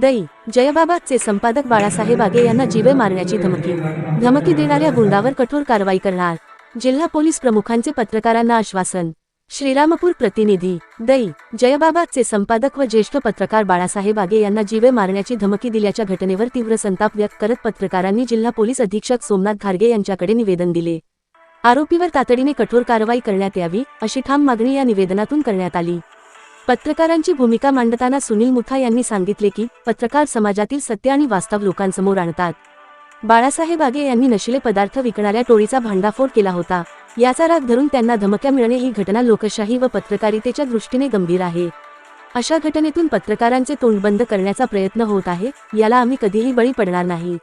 दई जयबाबाचे संपादक बाळासाहेब आगे यांना जीवे मारण्याची धमकी. धमकी देणाऱ्या गुंडावर कठोर कारवाई करणार. जिल्हा पोलीस प्रमुखांचे पत्रकारांना आश्वासन. श्रीरामपूर प्रतिनिधी दई जयबाबाचे संपादक व ज्येष्ठ पत्रकार बाळासाहेब आगे यांना जीवे मारण्याची धमकी दिल्याच्या घटनेवर तीव्र संताप व्यक्त करत पत्रकारांनी जिल्हा पोलीस अधीक्षक सोमनाथ घारगे यांच्याकडे निवेदन दिले. आरोपीवर तातडीने कठोर कारवाई करण्यात यावी अशी ठाम मागणी या निवेदनातून करण्यात आली. पत्रकारांची भूमिका मांडताना सुनील मुथा यांनी सांगितले की पत्रकार समाजातील सत्य आणि वास्तव लोकांसमोर आणतात. बाळासाहेब आगे यांनी नशिले पदार्थ विकणाऱ्या टोळीचा भांडाफोड केला होता. याचा राग धरून त्यांना धमक्या मिळणे ही घटना लोकशाही व पत्रकारितेच्या दृष्टीने गंभीर आहे. अशा घटनेतून पत्रकारांचे तोंड बंद करण्याचा प्रयत्न होत आहे याला आम्ही कधीही बळी पडणार नाही.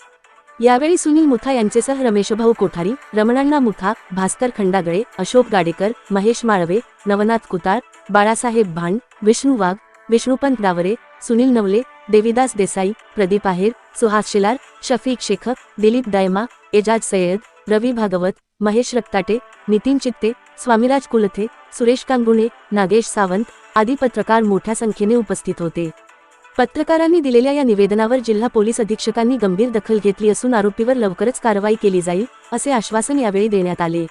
यावेळी सुनील मुथा यांचेसह रमेशभाऊ कोठारी रमणांना मुथा भास्कर खंडागळे अशोक गाडेकर महेश माळवे नवनाथ कुताळ बाळासाहेब भांड विष्णू वाघ विष्णुपंत डावरे सुनील नवले देवीदास देसाई प्रदीप आहेर सुहास शिलार शफीक शेख दिलीप दायमा एजाज सय्यद रवी भागवत महेश रक्ताटे नितीन चित्ते स्वामीराज कुलथे सुरेश कांगुणे नागेश सावंत आदी पत्रकार मोठ्या संख्येने उपस्थित होते. पत्रकारांनी दिलेल्या या निवेदनावर जिल्हा पोलीस अधीक्षकांनी गंभीर दखल घेतली असून आरोपीवर लवकरच कारवाई केली जाईल असे आश्वासन यावेळी देण्यात आले.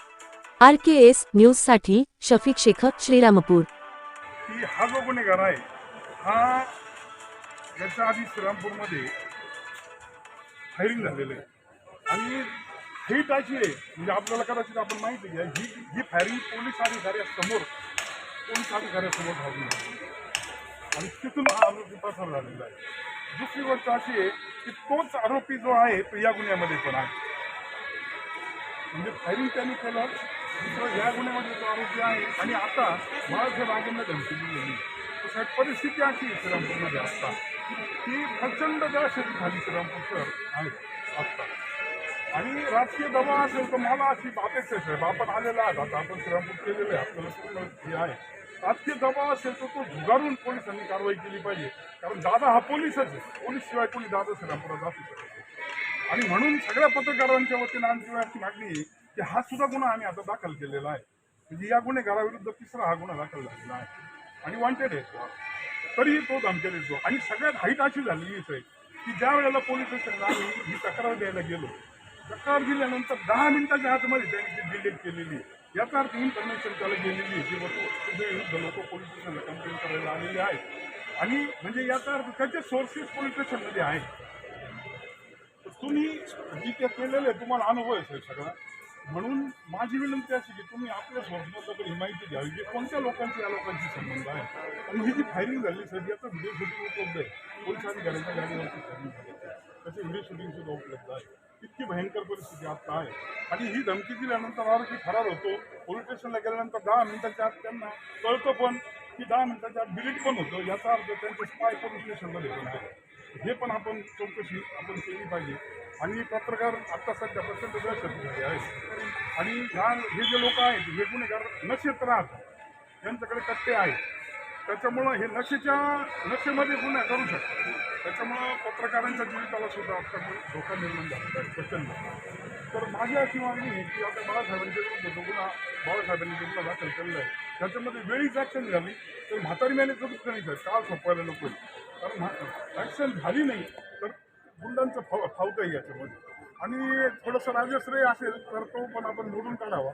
आर के एस न्यूजसाठी शफीक शेख श्रीरामपूर. की हा जो गुन्हेगार आहे हा याच्या आधी श्रीरामपूरमध्ये फायरिंग झालेलं आहे. आणि ही अशी आहे म्हणजे आपल्याला कदाचित आपण माहिती घ्या ही ही फायरिंग पोलीस अधिकाऱ्यासमोर पोलीस अधिकाऱ्यासमोर झाली आणि तिथून हा आरोपी पसार झालेला आहे. दुसरी गोष्ट अशी आहे की तोच आरोपी जो आहे तो या गुन्ह्यामध्ये पण आहे. म्हणजे फायरिंग त्यांनी केलं दुसरं या गुन्ह्यामध्ये तो आरोपी आहे. आणि आता बाळासाहेब आगेंना धमकी दिलेली तर साहेब परिस्थिती अशी श्रीरामपूरमध्ये असता की प्रचंड दहशत झाली श्रीरामपूर शहर आहे आत्ता आणि राजकीय दबाव असेल तर मला अशी अपेक्षा आहे साहेब. आपण आलेला आहात. आता आपण श्रीरामपूर केलेलं आहे. आपल्याला पूर्ण हे आहे. राजकीय दबाव असेल तर तो झुगारून पोलिसांनी कारवाई केली पाहिजे. कारण दादा हा पोलीसच आहे. पोलीस शिवाय कोणी दादा श्रीरामपुरात असू शकत आणि म्हणून सगळ्या पत्रकारांच्या वतीनं आमची अशी मागणी की हा सुद्धा गुन्हा आम्ही आता दाखल केलेला आहे. म्हणजे या गुन्हेगाराविरुद्ध तिसरा हा गुन्हा दाखल झालेला आहे. आणि वॉन्टेड आहे तो. तरीही तो धमक्या देतो आणि सगळ्यात हाईट अशी झालेली आहे की ज्या वेळेला पोलीस स्टेशनला आम्ही ही तक्रार द्यायला गेलो तक्रार दिल्यानंतर दहा मिनिटाच्या आतमध्ये त्यांनी ती डिलीट केलेली आहे. याचा अर्थ इन्फॉर्मेशन त्याला गेलेली आहे की लोक विरुद्ध लोक पोलीस स्टेशनला कंप्लेंट करायला आलेली आहेत. आणि म्हणजे याचा अर्थ त्याचे सोर्सेस पोलीस स्टेशनमध्ये आहेत. तुम्ही जी ते केलेलं आहे तुम्हाला अनुभव आहे साहेब सगळा. म्हणून माझी विनंती अशी की तुम्ही आपल्या सोर्समधलं ही माहिती द्यावी की कोणत्या लोकांची या लोकांशी संबंध आहे. आणि ही जी फायरिंग झाली सर याचं व्हिडिओ शूटिंग उपलब्ध आहे. पोलीस घराच्या गाडीवरती फायरिंग झाली त्याचे व्हिडिओ शूटिंग सुद्धा उपलब्ध आहे. इतकी भयंकर परिस्थिती आता आहे. आणि ही धमकी दिल्यानंतर आरोपी फरार होतो. पोलीस स्टेशनला गेल्यानंतर दहा मिनिटाच्या आत त्यांना कळतं पण की दहा मिनिटाच्या आत डिलीट पण होतं. याचा अर्थ त्यांचे स्पाय पोलीस स्टेशनला भेटून आहे. हे पण आपण चौकशी आपण केली पाहिजे. आणि पत्रकार आत्ता सध्या प्रचंड दहशतमध्ये आहे आणि ह्या हे जे लोक आहेत हे गुन्हेगार नशेत राहतात. त्यांच्याकडे कट्टे आहेत. त्याच्यामुळं हे नशेच्या नशेमध्ये गुन्हा करू शकतात. त्याच्यामुळं पत्रकारांच्या जीविताला सुद्धा आता धोका निर्माण झाला. प्रचंड. तर माझी अशी मागणी आहे की आता बाळासाहेबांच्या विरुद्ध जो गुन्हा बाळासाहेबांनी जो गुन्हा दाखल केलेला आहे त्याच्यामध्ये वेळीच ॲक्शन झाली तर म्हातारी मेले कधीच नाही सर. काल सोपवायला नको कारण ॲक्शन झाली नाही तर गुंडांचं फाव फावतं आहे याच्यामध्ये. आणि थोडंसं राजश्रय असेल तर तो पण आपण मोडून काढावा.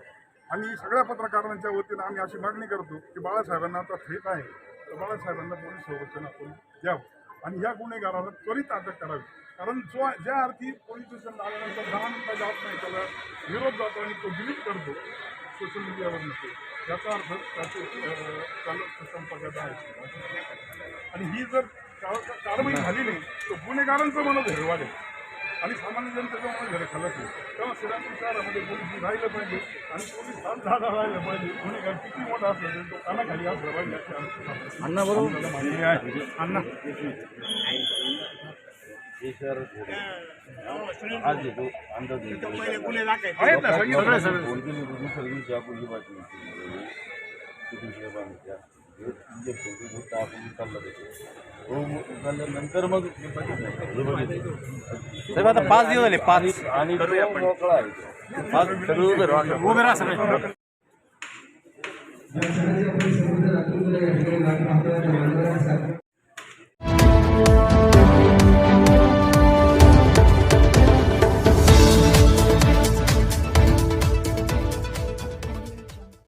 आणि सगळ्या पत्रकारांच्या वतीनं आम्ही अशी मागणी करतो की बाळासाहेबांना आता थेट आहे. तर बाळासाहेबांना पोलीस संरक्षण आपण द्यावं. आणि या गुन्हेगाराला त्वरित अटक करावी. कारण जो ज्या अर्थी पोलीस स्टेशन आल्यानंतर दहा काय जात नाही त्याला विरोध जातो आणि तो डिलीट करतो सोशल मीडियावर नसतो. याचा अर्थ त्याचे त्याला संपर्कात आहे. आणि ही जर कारवाई झाली नाही तर गुन्हेगारांचं मनोधैर्य वाढेल. आणि सामान्य जनतेचं मनोधैर्य खालासेल तेव्हा श्रीरामपूर शहरामध्ये पोलीस राहिलं पाहिजे आणि पोलीस सात दहा राहिलं पाहिजे गुन्हेगार किती मोठा असेल तरी तो कानाखाली असला पाहिजे अशी आमची अण्णा बरोबर मागणी आहे अण्णा हे शहर आज येतो अंदाज होती दुसऱ्या दिवशी आपण ही बातमी केली. किती साहेबांच्या हे तुमचे फोटो फक्त आपण चालला त्याचे हो मग हे बघितलं साहेब आता पाच दिवस झाले पाच. आणि तो मोकळा आहे पाच सगळं उभे राहा उभे राहा सगळे या सगळ्या परिस्थितीमध्ये राखून आपल्याला